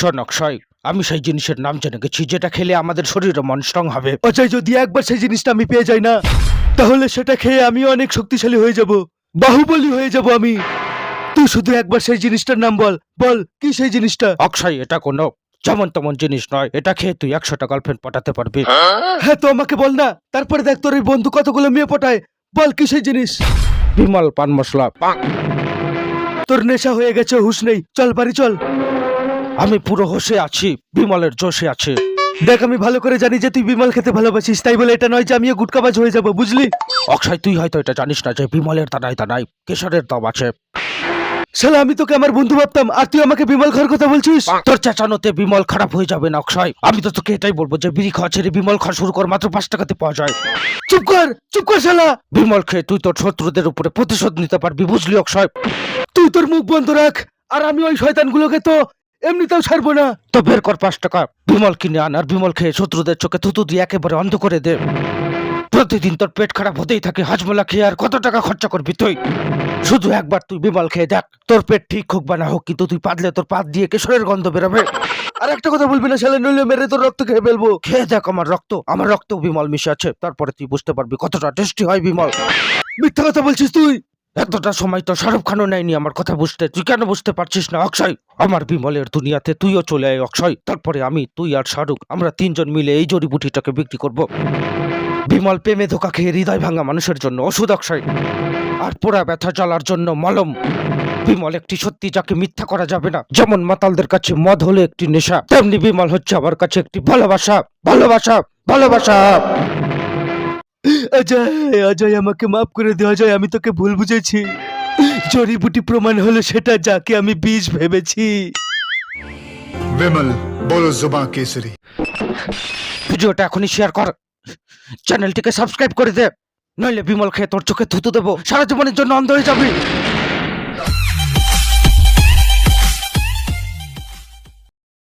শোন অক্ষয়। আমি সেই জিনিসের নাম জেনে গেছি যেটা খেলে আমাদের শরীর ও মন স্ট্রং হবে। অজয় যদি একবার সেই জিনিসটা আমি পেয়ে যাই না তাহলে সেটা খেয়ে আমি অনেক শক্তিশালী হয়ে যাব। বাহুবলী হয়ে যাব আমি। তুই শুধু একবার সেই জিনিসটার নাম বল। বল কি সেই জিনিসটা? অক্ষয় এটা কোনো যেমন তেমন জিনিস নয়। এটা খেয়ে তুই একশো একশোটা গার্লফ্রেন্ড পটাতে পারবি। হ্যাঁ তো আমাকে বল না। তারপরে দেখ তোর এই বন্ধু কতগুলো মেয়ে পটায়। বল কি সেই জিনিস? বিমল পান মশলা। তোর নেশা হয়ে গেছে হুশ নেই। চল বাড়ি চল। আমি পুরো হোশে আছি, বিমলের জোশে আছে। দেখ, আমি ভালো করে জানি যে তুই বিমল খেতে ভালোবাসিস, তাই বলে এটা নয় যে আমিও গুটকাবাজ হয়ে যাব, বুঝলি? অক্ষয়, তুই হয়তো এটা জানিস না যে বিমলের দানায় দানায় কেশরের দম আছে। শালা, আমি তোকে আমার বন্ধু ভাবতাম, আর তুই আমাকে বিমল খাওয়ার কথা বলছিস? তোর চেঁচানোতে বিমল খারাপ হয়ে যাবে না, অক্ষয়। আমি তো তোকে এটাই বলব যে বিড়ি খাওয়া ছেড়ে বিমল খাওয়া শুরু কর, মাত্র পাঁচ টাকাতে পাওয়া যায়। চুপ কর চুপ কর, শালা! বিমল খেয়ে তুই তোর শত্রুদের উপরে প্রতিশোধ নিতে পারবি, বুঝলি, অক্ষয়? তুই তোর মুখ বন্ধ রাখ, আর আমি ওই শয়তানগুলোকে তো এমনিতেও ছাড়বো না। তো বের কর পাঁচ টাকা। বিমল কিনে আন আর বিমল খেয়ে শত্রুদের চোখে থুতু দিয়ে একেবারে অন্ধ করে দে। প্রতিদিন তোর পেট খারাপ হতেই থাকে, হাজমোলা খেয়ে আর কত টাকা খরচা করবি তুই? শুধু একবার তুই বিমল খেয়ে দেখ, তোর পেট ঠিক হোক বা না হোক, কিন্তু তুই পাতলে তোর পাত দিয়ে কেশরের গন্ধ বেরোবে। আর একটা কথা বলবি না শালা নইলে মেরে তোর রক্ত খেয়ে ফেলব। খেয়ে দেখ আমার রক্ত, আমার রক্তেও বিমল মিশে আছে। তারপরে তুই বুঝতে পারবি কতটা টেস্টি হয় বিমল। মিথ্যা কথা বলছিস তুই? এতটা সময় তো শাহরুখ খানও নেয়নি আমার কথা বুঝতে। তুই কেন বুঝতে পারছিস না, অক্ষয়? আমার বিমলের দুনিয়াতে তুইও চলে আয়, অক্ষয়। তারপরে আমি, তুই আর শাহরুখ, আমরা তিনজন মিলে এই জড়িবুটিটাকে বিক্রি করব। বিমল প্রেমে ধোকা খেয়ে হৃদয় ভাঙা মানুষের জন্য ওষুধ, অক্ষয়। আর পোড়া ব্যথা জ্বালার জন্য মলম। বিমল একটি সত্যি যাকে মিথ্যা করা যাবে না। যেমন মাতালদের কাছে মদ হলো একটি নেশা, তেমনি বিমল হচ্ছে আমার কাছে একটি ভালোবাসা। ভালোবাসা! ভালোবাসা! অজয় অজয় আমাকে মাফ করে দে অজয় আমি তোকে ভুল বুঝেছি। জড়িবুটি প্রমাণ হলো সেটা যাকে আমি বীজ ভেবেছি। বিমল বলো জুবা কেসরি ভিডিওটা এখনই শেয়ার কর। চ্যানেলটিকে সাবস্ক্রাইব করে দে। নইলে বিমল খেয়ে তোর চোখে থুতু দেবো। সারা জীবনের জন্য অন্ধ হয়ে যাবি।